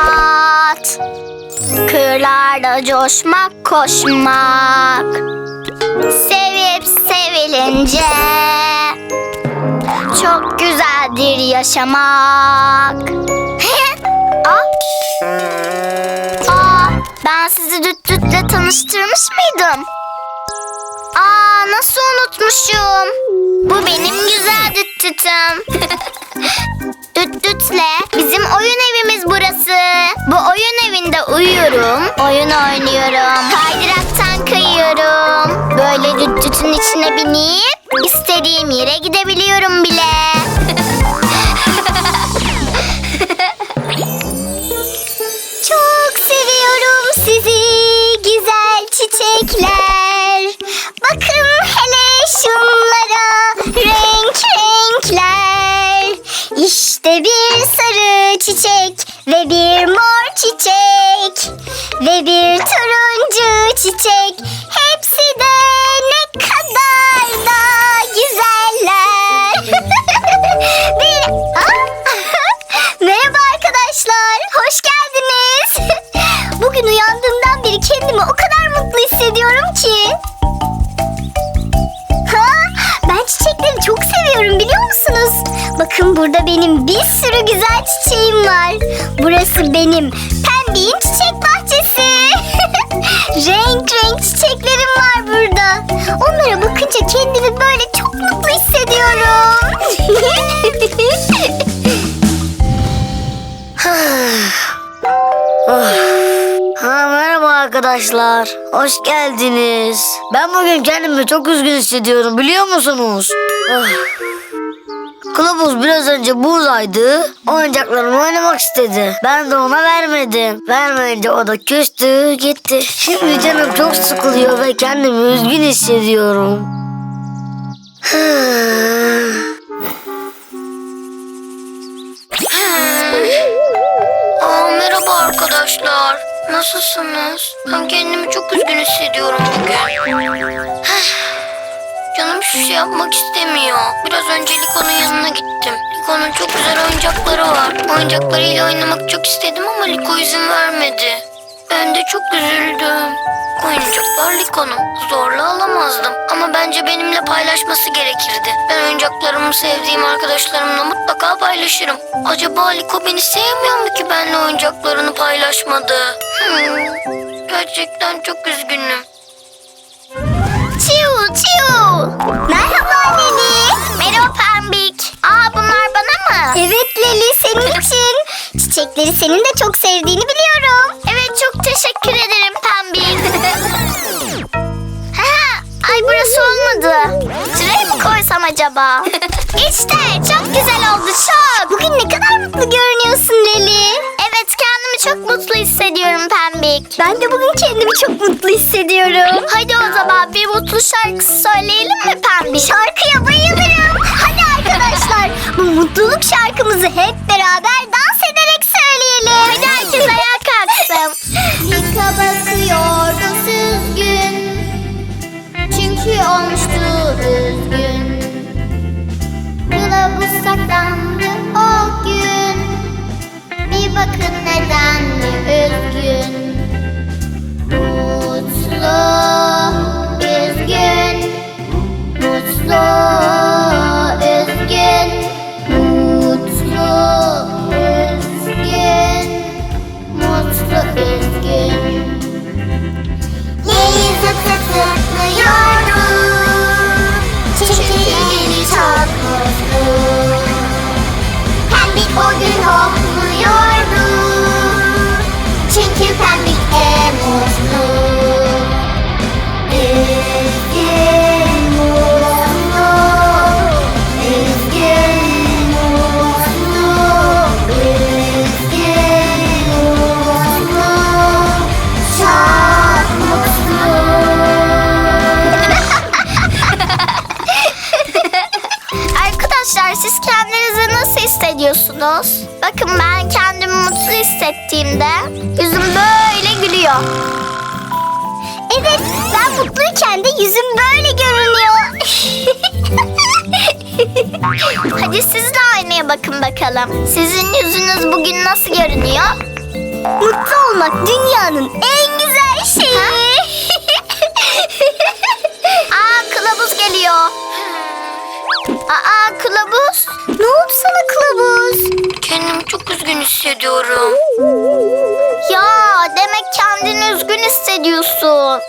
hayat. Kırlarda coşmak, koşmak. Sevip sevilince çok güzeldir yaşamak. Aa, ben sizi düt dütle tanıştırmış mıydım? Aa, nasıl unutmuşum? Bu benim güzel düt dütüm. düt dütle uyuyorum, oyun oynuyorum, kaydıraktan kayıyorum. Böyle düt dütün içine binip istediğim yere gidebiliyorum bile. Çok seviyorum sizi güzel çiçekler. Bakın hele şunlara renk renkler. İşte bir sarı çiçek turuncu çiçek. Hepsi de ne kadar da güzeller. bir... Merhaba arkadaşlar, hoş geldiniz. Bugün uyandığımdan beri kendimi o kadar mutlu hissediyorum ki. Ha, ben çiçekleri çok seviyorum biliyor musunuz? Bakın burada benim bir sürü güzel çiçeğim var. Burası benim pembiğin çiçek bahçesi. Renk renk çiçeklerim var burada. Onlara bakınca kendimi böyle çok mutlu hissediyorum. Ha merhaba arkadaşlar. Hoş geldiniz. Ben bugün kendimi çok üzgün hissediyorum biliyor musunuz? Ah. Kılavuz biraz önce buradaydı. Oyuncaklarımı oynamak istedi. Ben de ona vermedim. Vermeyince o da küstü gitti. Şimdi canım çok sıkılıyor ve kendimi üzgün hissediyorum. Aa, merhaba arkadaşlar. Nasılsınız? Ben kendimi çok üzgün hissediyorum bugün. Canım hiçbir şey yapmak istemiyor. Biraz önce Liko'nun yanına gittim. Liko'nun çok güzel oyuncakları var. Oyuncaklarıyla oynamak çok istedim ama Liko izin vermedi. Ben de çok üzüldüm. Oyuncaklar Liko'nun. Zorla alamazdım. Ama bence benimle paylaşması gerekirdi. Ben oyuncaklarımı sevdiğim arkadaşlarımla mutlaka paylaşırım. Acaba Liko beni sevmiyor mu ki benimle oyuncaklarını paylaşmadı? Hmm, gerçekten çok üzgünüm. Merhaba Leli. Merhaba Pembik. Aa bunlar bana mı? Evet Leli senin için. Çiçekleri senin de çok sevdiğini biliyorum. Evet çok teşekkür ederim Pembik. ha, ay burası olmadı. Şuraya mı koysam acaba? işte çok güzel oldu çok. Bugün ne kadar mutlu görünüyorsun Leli. Çok mutlu hissediyorum Pembik. Ben de bugün kendimi çok mutlu hissediyorum. Hadi o zaman bir mutlu şarkısı söyleyelim mi Pembik? Şarkıya bayılırım. Hadi arkadaşlar bu mutluluk şarkımızı hep beraber dans ederek neden üzgün Mutlu, hissediyorsunuz? Bakın ben kendimi mutlu hissettiğimde yüzüm böyle gülüyor. Evet ben mutluyken de yüzüm böyle görünüyor. Hadi siz de aynaya bakın bakalım. Sizin yüzünüz bugün nasıl görünüyor? Mutlu olmak dünyanın en güzel şeyi. Aa kılavuz geliyor. Aa kılavuz. Ne oldu sana kılavuz? Kendimi çok üzgün hissediyorum. Ya demek kendini üzgün hissediyorsun.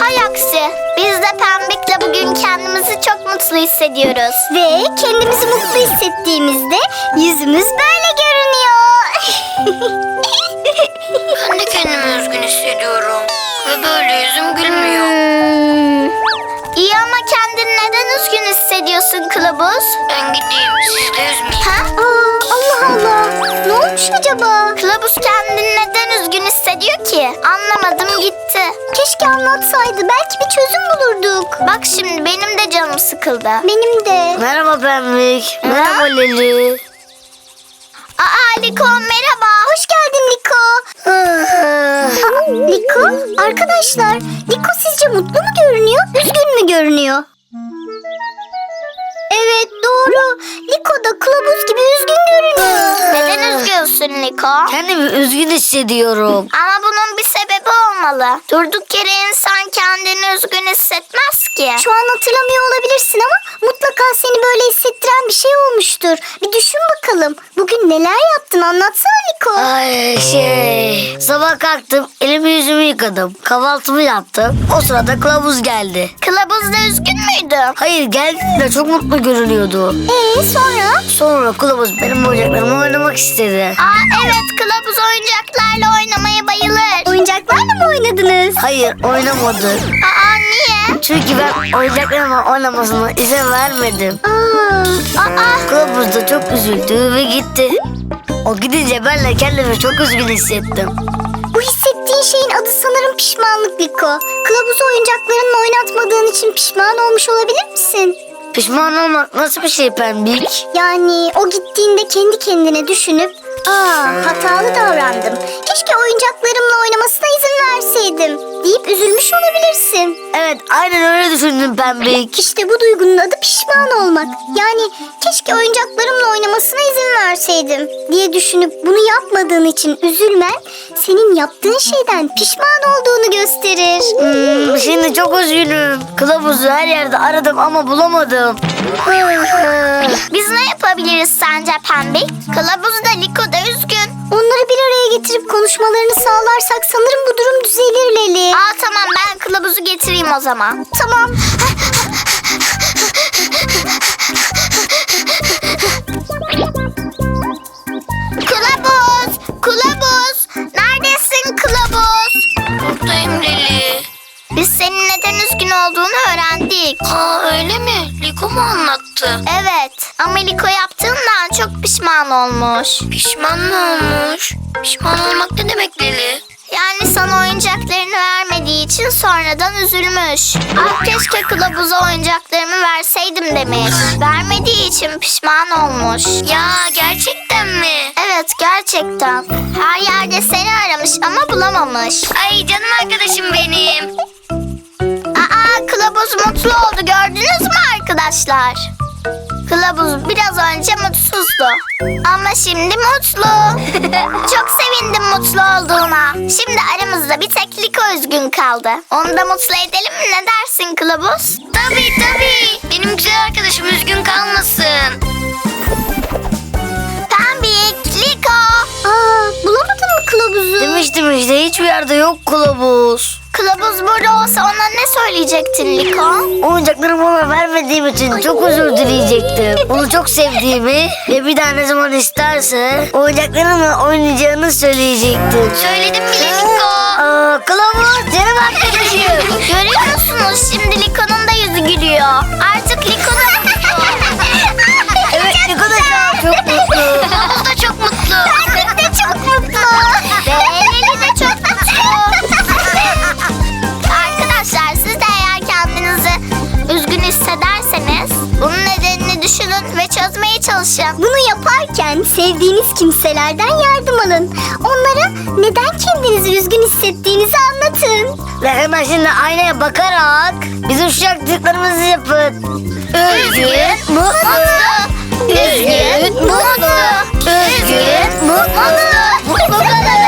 Hay aksi. Biz de Pembik'le bugün kendimizi çok mutlu hissediyoruz. Ve kendimizi mutlu hissettiğimizde yüzümüz böyle görünüyor. Ben de kendimi üzgün hissediyorum. Ve böyle yüzüm gülmüyor. Hmm. İyi ama kendini neden üzgün hissediyorsun kılavuz? Ben gideyim sizi de üzmeyeyim. Ha? Aa, Allah Allah. Ne olmuş acaba? Kılavuz kendini neden üzgün hissediyor ki? Anlamadım gitti. Keşke anlatsaydı. Belki bir çözüm bulurduk. Bak şimdi benim de canım sıkıldı. Benim de. Merhaba Pembik. Merhaba Leli. Aa Liko merhaba. Hoş geldin Liko. Aa, Liko arkadaşlar. Liko sizce mutlu mu görünüyor? Üzgün mü görünüyor? Evet doğru. Liko da kılavuz gibi üzgün görünüyor. Neden üzgünsün Liko? Kendimi üzgün hissediyorum. Ama olmalı. Durduk yere insan kendini üzgün hissetmez ki. Şu an hatırlamıyor olabilirsin ama mutlaka seni böyle hissettiren bir şey olmuştur. Bir düşün bakalım. Bugün neler yaptın anlatsana Liko. Ay şey. Sabah kalktım, elimi yüzümü yıkadım. Kahvaltımı yaptım. O sırada kılavuz geldi. Kılavuz da üzgün müydü? Hayır geldiğinde çok mutlu görünüyordu. Ee sonra? Sonra kılavuz benim oyuncaklarımı oynamak istedi. Aa evet kılavuz oyuncaklarla oynamaya bayılır. Oyuncaklarla mı oynadınız? Hayır oynamadı. Aa niye? Çünkü ben oyuncaklarımla oynamasına izin vermedim. Aa, aa. Kılavuz da çok üzüldü ve gitti. O gidince ben de kendimi çok üzgün hissettim. Bu hissettiğin şeyin adı sanırım pişmanlık Liko. Kılavuzu oyuncaklarınla oynatmadığın için pişman olmuş olabilir misin? Pişman olmak nasıl bir şey pembik? Yani o gittiğinde kendi kendine düşünüp Aa hatalı davrandım. Keşke oyuncaklarımla oynamasına izin verseydim deyip üzülmüş olabilirsin. Evet aynen öyle düşündüm pembik. İşte bu duygunun adı pişman olmak. Yani keşke oyuncaklarımla oynamasına izin verseydim diye düşünüp bunu yapmadığın için üzülmen senin yaptığın şeyden pişman olduğunu gösterir. Hmm, şimdi çok üzgünüm. Kılavuzu her yerde aradım ama bulamadım. Biz ne yapabiliriz sence Pembik? Kılavuz da Liko da üzgün. Onları bir araya getirip konuşmalarını sağlarsak sanırım bu durum düzelir Leli. Aa tamam ben kılavuzu getireyim o zaman. Tamam. Kılavuz! Kılavuz! Neredesin kılavuz? Buradayım Leli. Biz senin neden üzgün olduğunu öğrendik. Aa öyle mi? Liko mu anlattı? Evet ama Liko yaptığından çok pişman olmuş. Pişman mı olmuş? Pişman olmak ne demek Leli? Yani sana oyuncaklarını vermediği için sonradan üzülmüş. Ah keşke kılavuza oyuncaklarımı verseydim demiş. Vermediği için pişman olmuş. Ya gerçekten mi? Evet gerçekten. Her yerde seni aramış ama bulamamış. Ay canım arkadaşım benim. Aa kılavuz mutlu oldu gördünüz mü arkadaşlar? Kılavuz biraz önce mutsuzdu. Ama şimdi mutlu. Çok sevindim mutlu olduğuna. Şimdi aramızda bir tek Liko üzgün kaldı. Onu da mutlu edelim mi? Ne dersin kılavuz? Tabii tabii. Benim güzel arkadaşım üzgün kalmasın. Pembik, Liko. Aa, bulamadın mı kılavuzu? Demiştim işte hiçbir yerde yok kılavuz. Kılavuz burada olsa ona ne söyleyecektin Liko? Oyuncaklarımı ona vermediğim için çok özür dileyecektim. Onu çok sevdiğimi ve bir daha ne zaman isterse oyuncaklarımla oynayacağını söyleyecektim. Söyledim bile Liko. Aa, kılavuz canım arkadaşım. Görüyor musunuz şimdi Liko'nun da yüzü gülüyor. Artık Liko Kimselerden yardım alın. Onlara neden kendinizi üzgün hissettiğinizi anlatın. Ve hemen şimdi aynaya bakarak biz uşaklıklarımızı yapın. Üzgün, mutlu. Üzgün, mutlu. Üzgün, mutlu. Bu kadar.